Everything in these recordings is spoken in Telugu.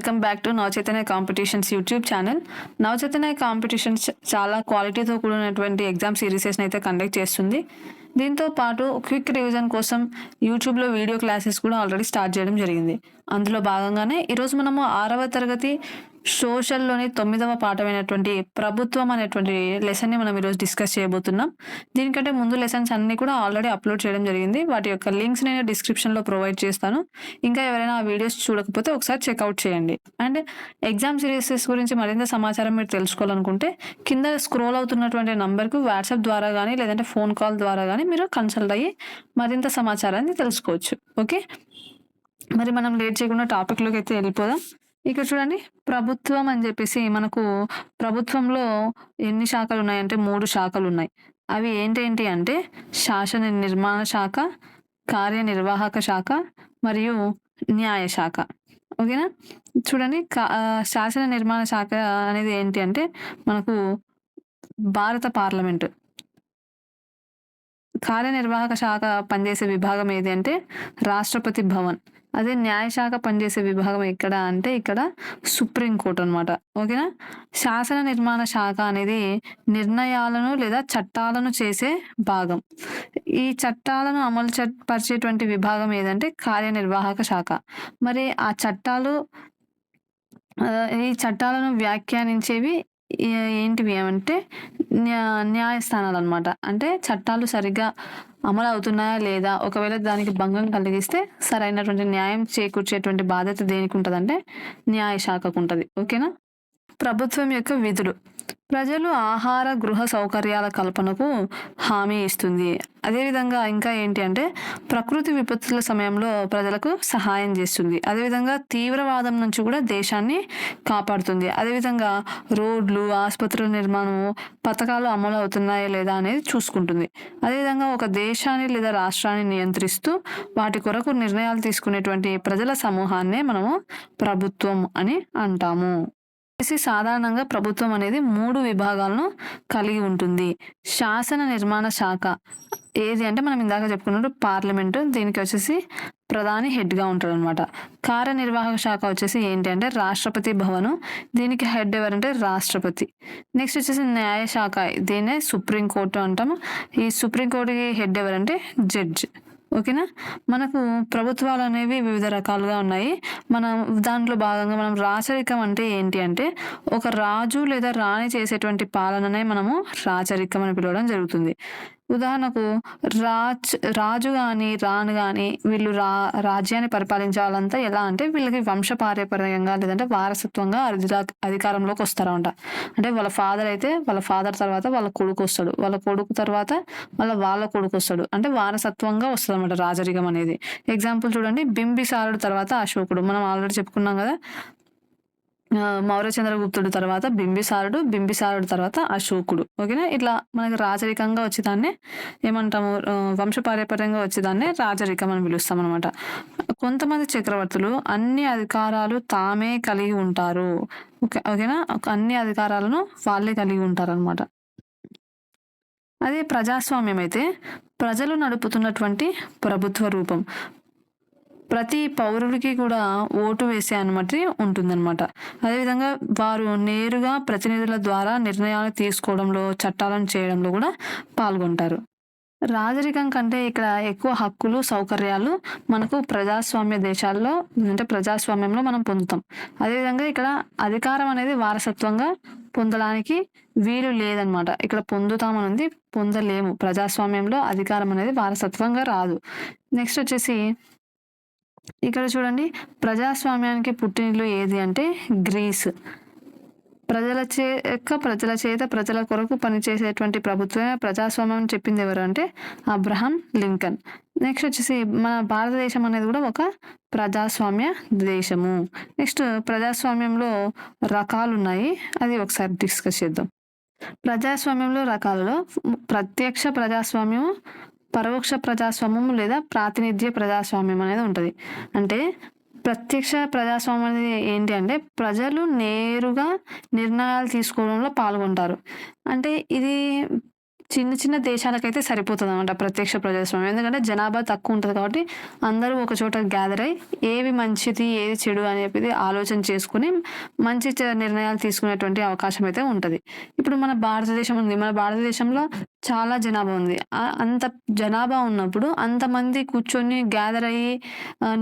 Welcome back to Navachaitanya competitions YouTube channel Navachaitanya competitions చాలా క్వాలిటీతో కూడినటువంటి ఎగ్జామ్ సిరీసెస్ని అయితే కండక్ట్ చేస్తుంది. దీంతో పాటు క్విక్ రివిజన్ కోసం యూట్యూబ్లో వీడియో క్లాసెస్ కూడా ఆల్రెడీ స్టార్ట్ చేయడం జరిగింది. అందులో భాగంగానే ఈరోజు మనము ఆరవ తరగతి సోషల్లోని తొమ్మిదవ పాఠమైనటువంటి ప్రభుత్వం అనేటువంటి లెసన్ని మనం ఈరోజు డిస్కస్ చేయబోతున్నాం. దీనికంటే ముందు లెసన్స్ అన్నీ కూడా ఆల్రెడీ అప్లోడ్ చేయడం జరిగింది. వాటి యొక్క లింక్స్ నేను డిస్క్రిప్షన్లో ప్రొవైడ్ చేస్తాను. ఇంకా ఎవరైనా ఆ వీడియోస్ చూడకపోతే ఒకసారి చెక్అవుట్ చేయండి. అండ్ ఎగ్జామ్ సిరీసెస్ గురించి మరింత సమాచారం మీరు తెలుసుకోవాలనుకుంటే కింద స్క్రోల్ అవుతున్నటువంటి నంబర్కు వాట్సాప్ ద్వారా కానీ లేదంటే ఫోన్ కాల్ ద్వారా కానీ మీరు కన్సల్ట్ అయ్యి మరింత సమాచారాన్ని తెలుసుకోవచ్చు. ఓకే? మరి మనం లేట్ చేయకుండా టాపిక్లోకి అయితే వెళ్ళిపోదాం. ఇక్కడ చూడండి ప్రభుత్వం అని చెప్పేసి మనకు ప్రభుత్వంలో ఎన్ని శాఖలు ఉన్నాయంటే మూడు శాఖలు ఉన్నాయి. అవి ఏంటేంటి అంటే శాసన నిర్మాణ శాఖ కార్యనిర్వాహక శాఖ మరియు న్యాయ శాఖ. ఓకేనా? చూడండి శాసన నిర్మాణ శాఖ అనేది ఏంటి అంటే మనకు భారత పార్లమెంటు. కార్యనిర్వాహక శాఖ పనిచేసే విభాగం ఏది అంటే రాష్ట్రపతి భవన్. అదే న్యాయశాఖ పనిచేసే విభాగం ఎక్కడ అంటే ఇక్కడ సుప్రీంకోర్టు అనమాట ఓకేనా? శాసన నిర్మాణ శాఖ అనేది నిర్ణయాలను లేదా చట్టాలను చేసే భాగం. ఈ చట్టాలను అమలు పరిచేటువంటి విభాగం ఏదంటే కార్యనిర్వాహక శాఖ. మరి ఆ చట్టాలు ఈ చట్టాలను వ్యాఖ్యానించేవి ఏంటివి ఏమంటే న్యా న్యాయస్థానాలు అనమాట అంటే చట్టాలు సరిగ్గా అమలు అవుతున్నాయా లేదా? ఒకవేళ దానికి భంగం కలిగిస్తే సరైనటువంటి న్యాయం చేకూర్చేటువంటి బాధ్యత దేనికి ఉంటుందంటే న్యాయ శాఖకు ఉంటుంది ఓకేనా? ప్రభుత్వం యొక్క విధులు. ప్రజలు ఆహార గృహ సౌకర్యాల కల్పనకు హామీ ఇస్తుంది. అదేవిధంగా ఇంకా ఏంటి అంటే ప్రకృతి విపత్తుల సమయంలో ప్రజలకు సహాయం చేస్తుంది. అదేవిధంగా తీవ్రవాదం నుంచి కూడా దేశాన్ని కాపాడుతుంది. అదేవిధంగా రోడ్లు ఆసుపత్రుల నిర్మాణం పథకాలు అమలు అవుతున్నాయా లేదా అనేది చూసుకుంటుంది. అదేవిధంగా ఒక దేశాన్ని లేదా రాష్ట్రాన్ని నియంత్రిస్తూ వాటి కొరకు నిర్ణయాలు తీసుకునేటువంటి ప్రజల సమూహాన్నే మనము ప్రభుత్వం అని అంటాము. వచ్చేసి సాధారణంగా ప్రభుత్వం అనేది మూడు విభాగాలను కలిగి ఉంటుంది. శాసన నిర్మాణ శాఖ. ఏది అంటే మనం ఇందాక చెప్పుకున్నట్టు పార్లమెంటు దీనికి వచ్చేసి ప్రధాని హెడ్గా ఉంటాడు అనమాట కార్యనిర్వాహక శాఖ వచ్చేసి ఏంటి అంటే రాష్ట్రపతి భవనం. దీనికి హెడ్ ఎవరంటే రాష్ట్రపతి. నెక్స్ట్ వచ్చేసి న్యాయ శాఖ. దీన్నే సుప్రీంకోర్టు అంటాము. ఈ సుప్రీంకోర్టుకి హెడ్ ఎవరంటే జడ్జ్. ఓకేనా? మనకు ప్రభుత్వాలు అనేవి వివిధ రకాలుగా ఉన్నాయి. మనం దాంట్లో భాగంగా మనం రాచరికం అంటే ఏంటి అంటే ఒక రాజు లేదా రాణి చేసేటువంటి పాలననే మనము రాచరికం అని పిలవడం జరుగుతుంది. ఉదాహరణకు రాజ్ రాజు కానీ రాణి కానీ వీళ్ళు రా రాజ్యాన్ని పరిపాలించాలంతా ఎలా అంటే వీళ్ళకి వంశపారంపర్యంగా లేదంటే వారసత్వంగా అధికారంలోకి వస్తారంట. అంటే వాళ్ళ ఫాదర్ అయితే వాళ్ళ ఫాదర్ తర్వాత వాళ్ళ కొడుకు వస్తాడు. వాళ్ళ కొడుకు తర్వాత మళ్ళీ వాళ్ళ కొడుకు వస్తాడు. అంటే వారసత్వంగా వస్తుంది అనమాట రాజరికం అనేది. ఎగ్జాంపుల్ చూడండి. బింబిసారుడు తర్వాత అశోకుడు. మనం ఆల్రెడీ చెప్పుకున్నాం కదా. మౌర్య చంద్రగుప్తుడు తర్వాత బింబిసారుడు బింబిసారుడు తర్వాత అశోకుడు. ఓకేనా? ఇట్లా మనకి రాజరికంగా వచ్చేదాన్ని ఏమంటాము వంశపారపర్యంగా వంశపారంపర్యంగా వచ్చేదాన్ని రాజరికం అని పిలుస్తాం అనమాట కొంతమంది చక్రవర్తులు అన్ని అధికారాలు తామే కలిగి ఉంటారు. ఓకే ఓకేనా? అన్ని అధికారాలను వాళ్ళే కలిగి ఉంటారు అనమాట అదే ప్రజాస్వామ్యం అయితే ప్రజలు నడుపుతున్నటువంటి ప్రభుత్వ రూపం. ప్రతి పౌరుడికి కూడా ఓటు వేసే అనుమతి ఉంటుందన్నమాట. అదేవిధంగా వారు నేరుగా ప్రతినిధుల ద్వారా నిర్ణయాలు తీసుకోవడంలో చట్టాలను చేయడంలో కూడా పాల్గొంటారు. రాజరికం కంటే ఇక్కడ ఎక్కువ హక్కులు సౌకర్యాలు మనకు ప్రజాస్వామ్య దేశాల్లో అంటే ప్రజాస్వామ్యంలో మనం పొందుతాం. అదేవిధంగా ఇక్కడ అధికారం అనేది వారసత్వంగా పొందడానికి వీలు లేదనమాట ఇక్కడ పొందుతామని పొందలేము. ప్రజాస్వామ్యంలో అధికారం అనేది వారసత్వంగా రాదు. నెక్స్ట్ వచ్చేసి ఇక్కడ చూడండి ప్రజాస్వామ్యానికి పుట్టినిల్లు ఏది అంటే గ్రీస్. ప్రజల చేక ప్రజల చేత ప్రజల కొరకు పనిచేసేటువంటి ప్రభుత్వమే ప్రజాస్వామ్యం అని చెప్పింది ఎవరు అంటే అబ్రహం లింకన్. నెక్స్ట్ వచ్చేసి మన భారతదేశం అనేది కూడా ఒక ప్రజాస్వామ్య దేశము. నెక్స్ట్ ప్రజాస్వామ్యంలో రకాలు ఉన్నాయి అది ఒకసారి డిస్కస్ చేద్దాం. ప్రజాస్వామ్యంలో రకాలలో ప్రత్యక్ష ప్రజాస్వామ్యం పరోక్ష ప్రజాస్వామ్యం లేదా ప్రాతినిధ్య ప్రజాస్వామ్యం అనేది ఉంటుంది. అంటే ప్రత్యక్ష ప్రజాస్వామ్యం అనేది ఏంటి అంటే ప్రజలు నేరుగా నిర్ణయాలు తీసుకోవడంలో పాల్గొంటారు. అంటే ఇది చిన్న చిన్న దేశాలకైతే సరిపోతుందన్నమాట ప్రత్యక్ష ప్రజాస్వామ్యం. ఎందుకంటే జనాభా తక్కువ ఉంటుంది కాబట్టి అందరూ ఒక చోట గ్యాదర్ అయ్యి ఏవి మంచిది, ఏది చెడు అని చెప్పి ఆలోచన చేసుకొని మంచి నిర్ణయాలు తీసుకునేటువంటి అవకాశం అయితే ఉంటుంది ఇప్పుడు మన భారతదేశం ఉంది. మన భారతదేశంలో చాలా జనాభా ఉంది. అంత జనాభా ఉన్నప్పుడు అంతమంది కూర్చొని గ్యాదర్ అయ్యి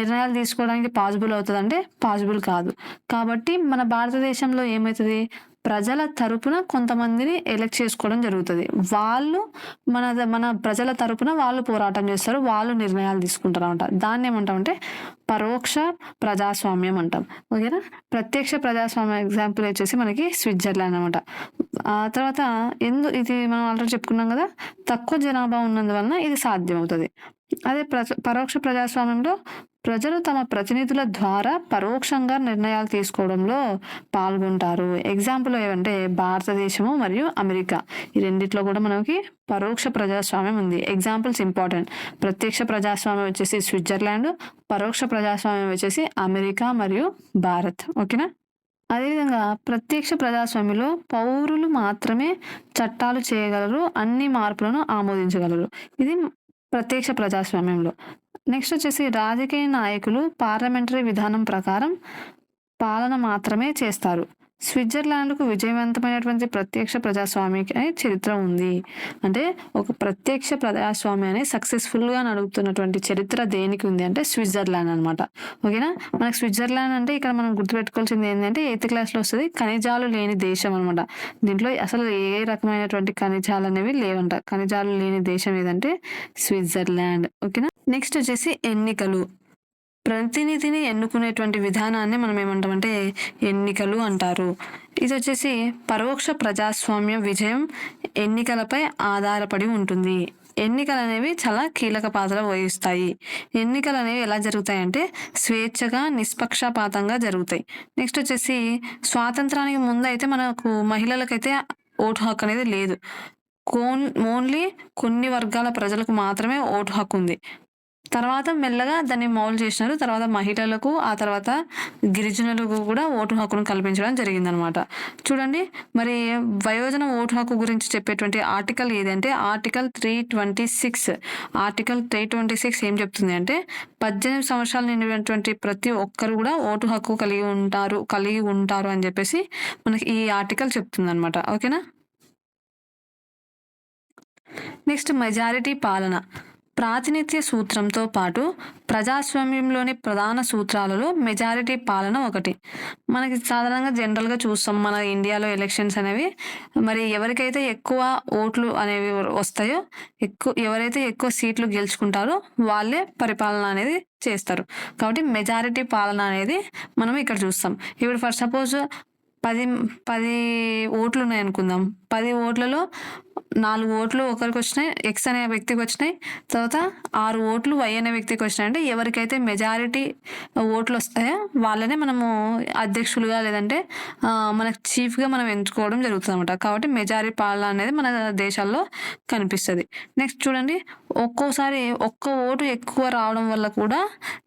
నిర్ణయాలు తీసుకోవడానికి పాసిబుల్ అవుతుందంటే పాసిబుల్ కాదు. కాబట్టి మన భారతదేశంలో ఏమవుతుంది ప్రజల తరపున కొంతమందిని ఎలక్ట్ చేసుకోవడం జరుగుతుంది వాళ్ళు మన ద మన ప్రజల తరపున వాళ్ళు పోరాటం చేస్తారు. వాళ్ళు నిర్ణయాలు తీసుకుంటారు అనమాట దాన్ని ఏమంటామంటే పరోక్ష ప్రజాస్వామ్యం అంటాం. ఓకేనా? ప్రత్యక్ష ప్రజాస్వామ్యం ఎగ్జాంపుల్ వచ్చేసి మనకి స్విట్జర్లాండ్ అనమాట. ఆ తర్వాత ఎందు ఇది మనం ఆల్రెడీ చెప్పుకున్నాం కదా తక్కువ జనాభా ఉన్నందువలన ఇది సాధ్యమవుతుంది అదే ప్ర పరోక్ష ప్రజాస్వామ్యంలో ప్రజలు తమ ప్రతినిధుల ద్వారా పరోక్షంగా నిర్ణయాలు తీసుకోవడంలో పాల్గొంటారు. ఎగ్జాంపుల్ ఏవంటే భారతదేశము మరియు అమెరికా. ఈ రెండిట్లో కూడా మనకి పరోక్ష ప్రజాస్వామ్యం ఉంది. Examples important. ప్రత్యక్ష ప్రజాస్వామ్యం వచ్చేసి స్విట్జర్లాండ్. పరోక్ష ప్రజాస్వామ్యం వచ్చేసి అమెరికా మరియు భారత్. ఓకేనా? అదేవిధంగా ప్రత్యక్ష ప్రజాస్వామ్యంలో పౌరులు మాత్రమే చట్టాలు చేయగలరు. అన్ని మార్పులను ఆమోదించగలరు. ఇది ప్రత్యక్ష ప్రజాస్వామ్యంలో. నెక్స్ట్ వచ్చేసి రాజకీయ నాయకులు పార్లమెంటరీ విధానం ప్రకారం పాలన మాత్రమే చేస్తారు. స్విట్జర్లాండ్‌కు విజయవంతమైనటువంటి ప్రత్యక్ష ప్రజాస్వామికి చరిత్ర ఉంది. అంటే ఒక ప్రత్యక్ష ప్రజాస్వామ్యాన్ని సక్సెస్‌ఫుల్‌గా నడుపుతున్నటువంటి చరిత్ర దేనికి ఉంది అంటే స్విట్జర్లాండ్ అనమాట. ఓకేనా? మనకు స్విట్జర్లాండ్ అంటే ఇక్కడ మనం గుర్తుపెట్టుకోవాల్సింది ఏంటంటే ఎయిత్ క్లాస్‌లో వస్తుంది ఖనిజాలు లేని దేశం అనమాట. దీంట్లో అసలు ఏ రకమైనటువంటి ఖనిజాలు అనేవి లేవంట. ఖనిజాలు లేని దేశం ఏదంటే స్విట్జర్లాండ్. ఓకేనా? నెక్స్ట్ వచ్చేసి ఎన్నికలు. ప్రతినిధిని ఎన్నుకునేటువంటి విధానాన్ని మనం ఏమంటామంటే ఎన్నికలు అంటారు. ఇది వచ్చేసి పరోక్ష ప్రజాస్వామ్య విజయం ఎన్నికలపై ఆధారపడి ఉంటుంది. ఎన్నికలనేవి చాలా కీలక పాత్ర వహిస్తాయి. ఎన్నికలు అనేవి ఎలా జరుగుతాయంటే స్వేచ్ఛగా, నిష్పక్షపాతంగా జరుగుతాయి. నెక్స్ట్ వచ్చేసి స్వాతంత్రానికి ముందు అయితే మనకు మహిళలకైతే ఓటు హక్కు అనేది లేదు. కోన్ ఓన్లీ కొన్ని వర్గాల ప్రజలకు మాత్రమే ఓటు హక్కు ఉంది. తర్వాత మెల్లగా దాన్ని మౌలు చేసినారు. తర్వాత మహిళలకు, ఆ తర్వాత గిరిజనులకు కూడా ఓటు హక్కును కల్పించడం జరిగిందనమాట. చూడండి మరి వయోజన ఓటు హక్కు గురించి చెప్పేటువంటి ఆర్టికల్ ఏదంటే ఆర్టికల్ 326 ఆర్టికల్ 326 ఏం చెప్తుంది అంటే 18 సంవత్సరాలు నిండినటువంటి ప్రతి ఒక్కరు కూడా ఓటు హక్కు కలిగి ఉంటారు కలిగి ఉంటారు అని చెప్పేసి మనకి ఈ ఆర్టికల్ చెప్తుంది అనమాట ఓకేనా? నెక్స్ట్ మెజారిటీ పాలన. ప్రాతినిధ్య సూత్రంతో పాటు ప్రజాస్వామ్యంలోని ప్రధాన సూత్రాలలో మెజారిటీ పాలన ఒకటి. మనకి సాధారణంగా జనరల్‌గా చూస్తాం మన ఇండియాలో ఎలక్షన్స్ అనేవి మరి ఎవరికైతే ఎక్కువ ఓట్లు అనేవి వస్తాయో ఎక్కువ ఎవరైతే ఎక్కువ సీట్లు గెలుచుకుంటారో వాళ్ళే పరిపాలన అనేది చేస్తారు. కాబట్టి మెజారిటీ పాలన అనేది మనం ఇక్కడ చూస్తాం. ఇప్పుడు ఫర్ సపోజ్ పది పది ఓట్లు ఉన్నాయనుకుందాం. 10 ఓట్లలో నాలుగు ఓట్లు ఒకరికి వచ్చినాయి ఎక్స్ అనే వ్యక్తికి వచ్చినాయి. తర్వాత ఆరు ఓట్లు వై అనే వ్యక్తికి వచ్చినాయి. అంటే ఎవరికైతే మెజారిటీ ఓట్లు వస్తాయో వాళ్ళనే మనము అధ్యక్షులుగా లేదంటే మనకు చీఫ్‌గా మనం ఎంచుకోవడం జరుగుతుంది అనమాట కాబట్టి మెజారిటీ పాలన అనేది మన దేశాల్లో కనిపిస్తుంది నెక్స్ట్ చూడండి ఒక్కోసారి ఒక్క ఓటు ఎక్కువ రావడం వల్ల కూడా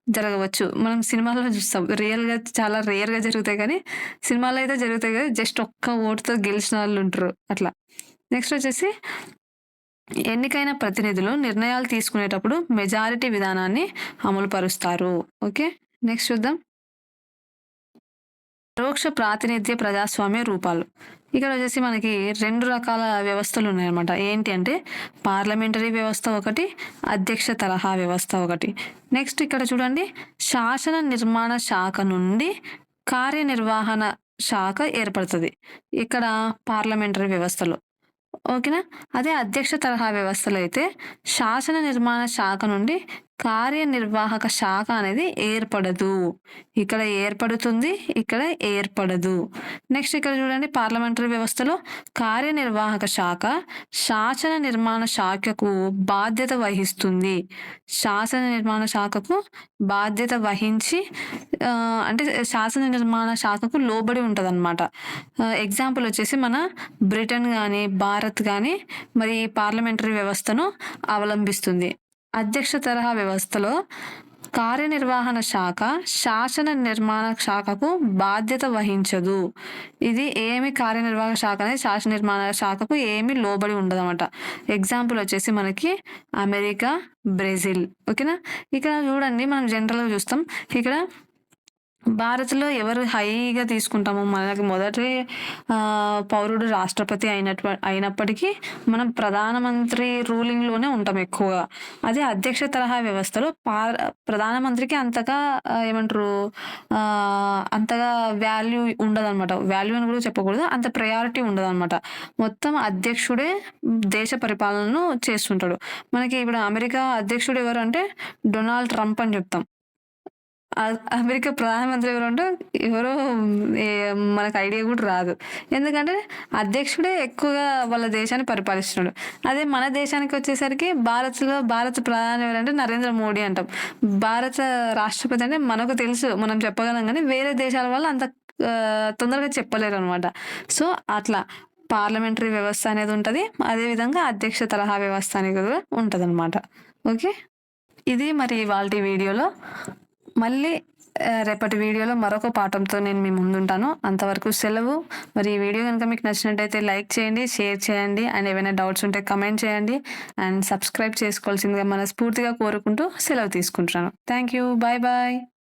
జరగవచ్చు. మనం సినిమాల్లో చూస్తాం. రియల్‌గా చాలా రేర్‌గా జరుగుతాయి కానీ సినిమాలో అయితే జరుగుతాయి కదా! జస్ట్ ఒక్క ఓటుతో గెలిచిన వాళ్ళు ఉంటారు. అట్లా. నెక్స్ట్ వచ్చేసి ఎన్నికైన ప్రతినిధులు నిర్ణయాలు తీసుకునేటప్పుడు మెజారిటీ విధానాన్ని అమలు పరుస్తారు. ఓకే. నెక్స్ట్ చూద్దాం. పరోక్ష ప్రాతినిధ్య ప్రజాస్వామ్య రూపాలు. ఇక్కడ వచ్చేసి మనకి రెండు రకాల వ్యవస్థలు ఉన్నాయన్నమాట. ఏంటి అంటే పార్లమెంటరీ వ్యవస్థ ఒకటి, అధ్యక్ష తరహా వ్యవస్థ ఒకటి. నెక్స్ట్ ఇక్కడ చూడండి శాసన నిర్మాణ శాఖ నుండి కార్యనిర్వహణ శాఖ ఏర్పడుతుంది ఇక్కడ పార్లమెంటరీ వ్యవస్థలో. ఓకేనా? అదే అధ్యక్ష తరహా వ్యవస్థలో అయితే శాసన నిర్మాణ శాఖ నుండి కార్యనిర్వాహక శాఖ అనేది ఏర్పడదు. ఇక్కడ ఏర్పడుతుంది. ఇక్కడ ఏర్పడదు. నెక్స్ట్ ఇక్కడ చూడండి పార్లమెంటరీ వ్యవస్థలో కార్యనిర్వాహక శాఖ శాసన నిర్మాణ శాఖకు బాధ్యత వహిస్తుంది. శాసన నిర్మాణ శాఖకు బాధ్యత వహించి అంటే శాసన నిర్మాణ శాఖకు లోబడి ఉంటదనమాట. అనమాట ఎగ్జాంపుల్ వచ్చేసి మన బ్రిటన్ కానీ భారత్ కానీ మరి పార్లమెంటరీ వ్యవస్థను అవలంబిస్తుంది. అధ్యక్ష తరహా వ్యవస్థలో కార్యనిర్వహణ శాఖ శాసన నిర్మాణ శాఖకు బాధ్యత వహించదు. ఇది ఏమి కార్యనిర్వాహక శాఖ అనేది శాసన నిర్మాణ శాఖకు ఏమి లోబడి ఉండదన్నమాట. ఎగ్జాంపుల్ వచ్చేసి మనకి అమెరికా బ్రెజిల్. ఓకేనా? ఇక్కడ చూడండి మనం జనరల్గా చూస్తాం. ఇక్కడ భారత్లో ఎవరు హైగా తీసుకుంటాము మనకి మొదటి పౌరుడు రాష్ట్రపతి అయినట్టు అయినప్పటికీ మనం ప్రధానమంత్రి రూలింగ్లోనే ఉంటాం ఎక్కువగా. అదే అధ్యక్ష తరహా వ్యవస్థలో పార్ ప్రధానమంత్రికి అంతగా ఏమంటారు అంతగా వాల్యూ ఉండదన్నమాట. వాల్యూ అని కూడా చెప్పకూడదు అంత ప్రయారిటీ ఉండదన్నమాట. మొత్తం అధ్యక్షుడే దేశ పరిపాలనను చేస్తుంటాడు. మనకి ఇప్పుడు అమెరికా అధ్యక్షుడు ఎవరు అంటే డొనాల్డ్ ట్రంప్ అని చెప్తాం. అమెరికా ప్రధానమంత్రి ఎవరు అంటే ఎవరో మనకు ఐడియా కూడా రాదు. ఎందుకంటే అధ్యక్షుడే ఎక్కువగా వాళ్ళ దేశాన్ని పరిపాలిస్తున్నాడు. అదే మన దేశానికి వచ్చేసరికి భారత్లో భారత ప్రధాని ఎవరంటే నరేంద్ర మోడీ అంటాం. భారత రాష్ట్రపతి అంటే మనకు తెలుసు మనం చెప్పగలం కానీ వేరే దేశాల వల్ల అంత తొందరగా చెప్పలేరు అనమాట సో అట్లా పార్లమెంటరీ వ్యవస్థ అనేది ఉంటుంది అదేవిధంగా అధ్యక్ష తరహా వ్యవస్థ అనేది కూడా ఉంటుంది అనమాట ఓకే? ఇది మరి వాళ్ళ వీడియోలో. మళ్ళీ రేపటి వీడియోలో మరొక పాఠంతో నేను మీ ముందుంటాను. అంతవరకు సెలవు. మరి ఈ వీడియో కనుక మీకు నచ్చినట్టయితే లైక్ చేయండి షేర్ చేయండి అండ్ ఏమైనా డౌట్స్ ఉంటే కమెంట్ చేయండి. అండ్ సబ్స్క్రైబ్ చేసుకోవాల్సిందిగా మనస్ఫూర్తిగా కోరుకుంటూ సెలవు తీసుకుంటున్నాను. Thank you. Bye bye.